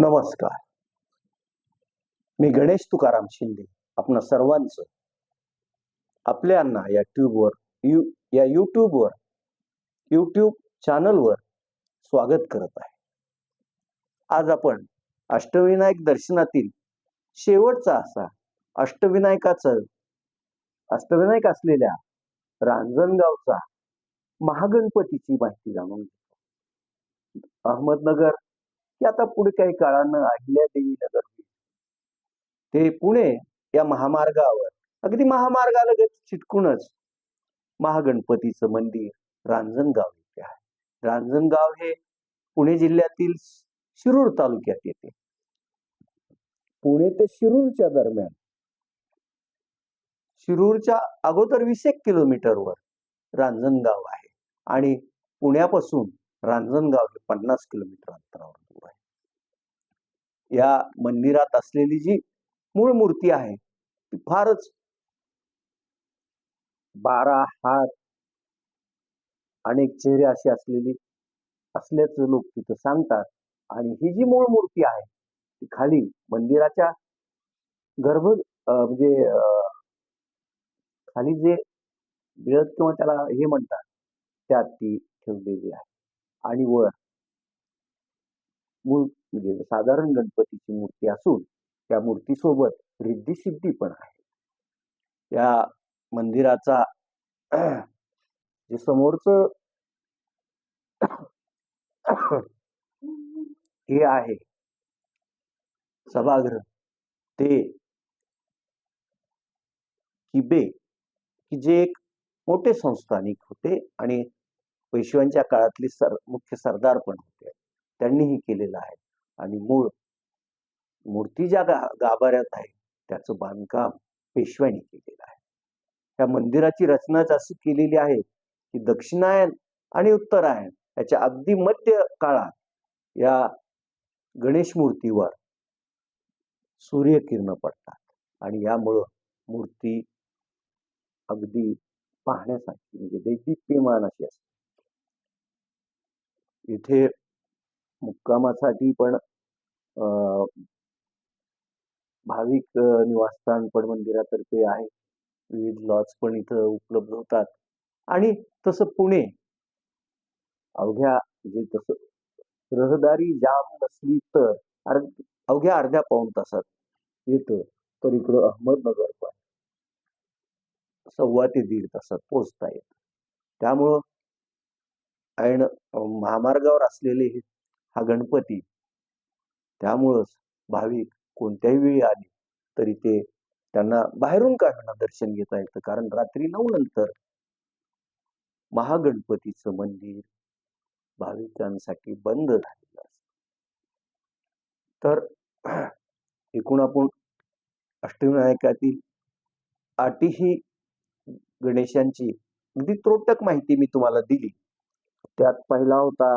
नमस्कार. मी गणेश तुकाराम शिंदे आपण सर्वांचं. आपल्यांना या ट्यूबवर यू या यूट्यूबवर यूट्यूब चॅनलवर स्वागत करत आहे. आज आपण अष्टविनायक दर्शनातील शेवटचा असा अष्टविनायकाचं अष्टविनायक असलेल्या रांजणगावचा महागणपतीची माहिती जाणून घेतो. अहमदनगर की आता पुढे काही काळानं अहिल्यादेवी नगर ते पुणे या महामार्गावर अगदी महामार्गाला चिटकूनच महागणपतीचं मंदिर रांजणगाव येथे आहे. रांजणगाव हे पुणे जिल्ह्यातील शिरूर तालुक्यात येते. पुणे ते शिरूरच्या दरम्यान. शिरूरच्या अगोदर वीस एक किलोमीटरवर रांजणगाव आहे आणि पुण्यापासून रांजणगाव हे पन्नास किलोमीटर आहे. या मंदिरात असलेली जी मूळ मूर्ती आहे ती फारच बारा हात अनेक चेहरे अशी असलेली असल्याचं लोक तिथं सांगतात. आणि ही जी मूळ मूर्ती आहे ती खाली मंदिराच्या गर्भ म्हणजे खाली जे बिळत किंवा त्याला हे म्हणतात त्यात ती ठेवलेली आहे. आणि वर मूळ म्हणजे साधारण गणपतीची मूर्ती असून त्या मूर्तीसोबत रिद्धी सिद्धी पण आहे. या मंदिराचा जे समोरच हे आहे सभागृह ते किबे की जे एक मोठे संस्थानिक होते आणि पेशव्यांच्या काळातले सर मुख्य सरदार पण त्यांनीही केलेलं आहे. आणि मूळ मूर्ती ज्या गा गाभाऱ्यात आहे त्याचं बांधकाम पेशव्यांनी केलेलं आहे. त्या मंदिराची रचनाच अशी केलेली आहे की दक्षिणायन आणि उत्तरायण याच्या अगदी मध्य काळात या गणेश मूर्तीवर सूर्यकिरण पडतात. आणि यामुळं मूर्ती अगदी पाहण्यासाठी म्हणजे दैदिप्यमान अशी असते. इथे मुक्कामासाठी पण अं, भाविक निवासस्थान पण मंदिरातर्फे आहे. विविध लॉज पण इथं उपलब्ध होतात. आणि तसं पुणे अवघ्या म्हणजे तसं रहदारी जाम नसली तर अर्ध अवघ्या अर्ध्या पाऊण तासात येतं. तर इकडं अहमदनगर पण सव्वा ते दीड तासात पोहोचता येत. त्यामुळं ऐन महामार्गावर असलेले हे- हा गणपती. त्यामुळंच भाविक कोणत्याही वेळी आले तरी ते त्यांना बाहेरून का दर्शन घेता येतं? कारण रात्री नऊ नंतर महागणपतीचं मंदिर भाविकांसाठी बंद झालेलं असतं. तर एकूण आपण अष्टविनायकातील आठही गणेशांची अगदी त्रोटक माहिती मी तुम्हाला दिली. त्यात पहिला होता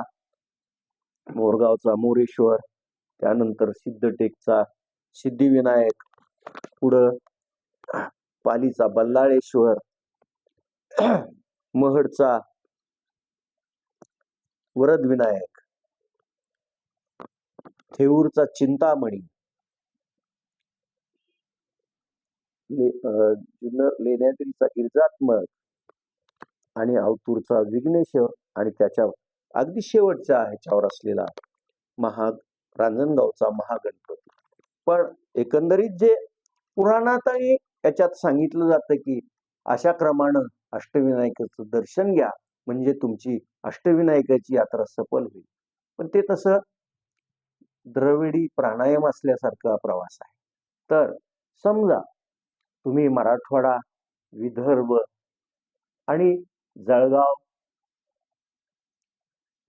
मोरगावचा मोरेश्वर त्यानंतर सिद्धटेकचा सिद्धिविनायक पुढं पालीचा बल्लाळेश्वर महडचा वरदविनायक थेऊरचा चिंतामणी ले लेण्याद्रीचा गिरिजात्मक आणि अवतूरचा विघ्नेश आणि त्याच्या अगदी शेवटचा ह्याच्यावर असलेला महाग रांजणगावचा महागणपती. पण एकंदरीत जे पुराणातही याच्यात सांगितलं जातं की अशा क्रमानं अष्टविनायकाचं दर्शन घ्या म्हणजे तुमची अष्टविनायकाची यात्रा सफल होईल. पण ते तसं द्रविडी प्राणायाम असल्यासारखा प्रवास आहे. तर समजा तुम्ही मराठवाडा विदर्भ आणि जळगाव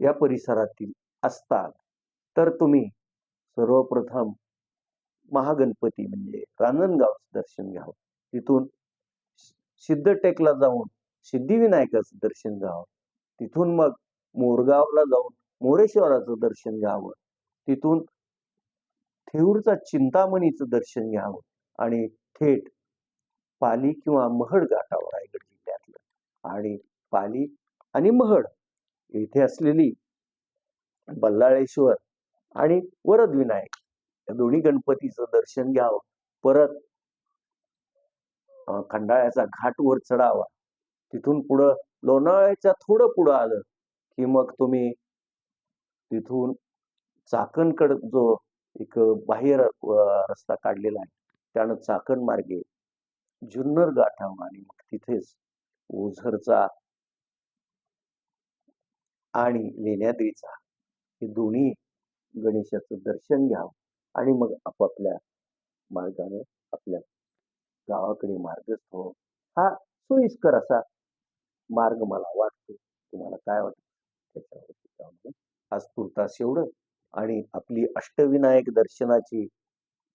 या परिसरातील असतात. तर तुम्ही सर्वप्रथम महागणपती म्हणजे रांजणगावचं दर्शन घ्यावं तिथून सिद्धटेकला जाऊन सिद्धिविनायकाचं दर्शन घ्यावं तिथून मग मोरगावला जाऊन मोरेश्वराचं दर्शन घ्यावं. तिथून थेऊरचा चिंतामणीचं दर्शन घ्यावं आणि थेट पाली किंवा महड घाटावर रायगड जिल्ह्यातलं आणि पाली आणि महड येथे असलेली बल्लाळेश्वर आणि वरद विनायक या दोन्ही गणपतीचं दर्शन घ्यावं. परत खंडाळ्याचा घाट वर चढावा. तिथून पुढं लोणाळ्याच्या थोडं पुढं आलं की मग तुम्ही तिथून चाकणकड जो एक बाह्य र- रस्ता काढलेला आहे त्यानं चाकण मार्गे जुन्नर गाठावा आणि मग तिथेच ओझरचा आणि लेण्याद्रीचा हे दोन्ही गणेशाचं दर्शन घ्यावं आणि मग आपापल्या मार्गाने आपल्या गावाकडे मार्गस्थ हो हा सोयीस्कर असा मार्ग मला वाटतो. तुम्हाला काय वाटतं? त्याच्यावरती त्यामुळे आज तुर्तास एवढं आणि आपली अष्टविनायक दर्शनाची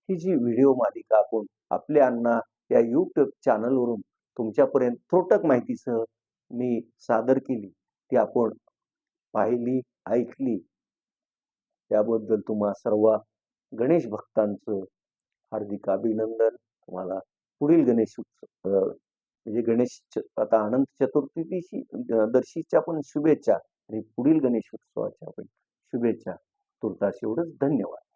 ही जी व्हिडिओ मालिका आपण आपल्या अण्णा या यूट्यूब चॅनलवरून तुमच्यापर्यंत थोटक माहितीसह मी सादर केली ती आपण पाहिली ऐकली. त्याबद्दल तुम्हा सर्व गणेश भक्तांचं हार्दिक अभिनंदन. तुम्हाला पुढील गणेश उत्सव म्हणजे गणेश च- आता अनंत चतुर्थीशी दर्शीच्या पण शुभेच्छा आणि पुढील गणेश उत्सवाच्या पण शुभेच्छा. तुर्तास एवढंच. धन्यवाद.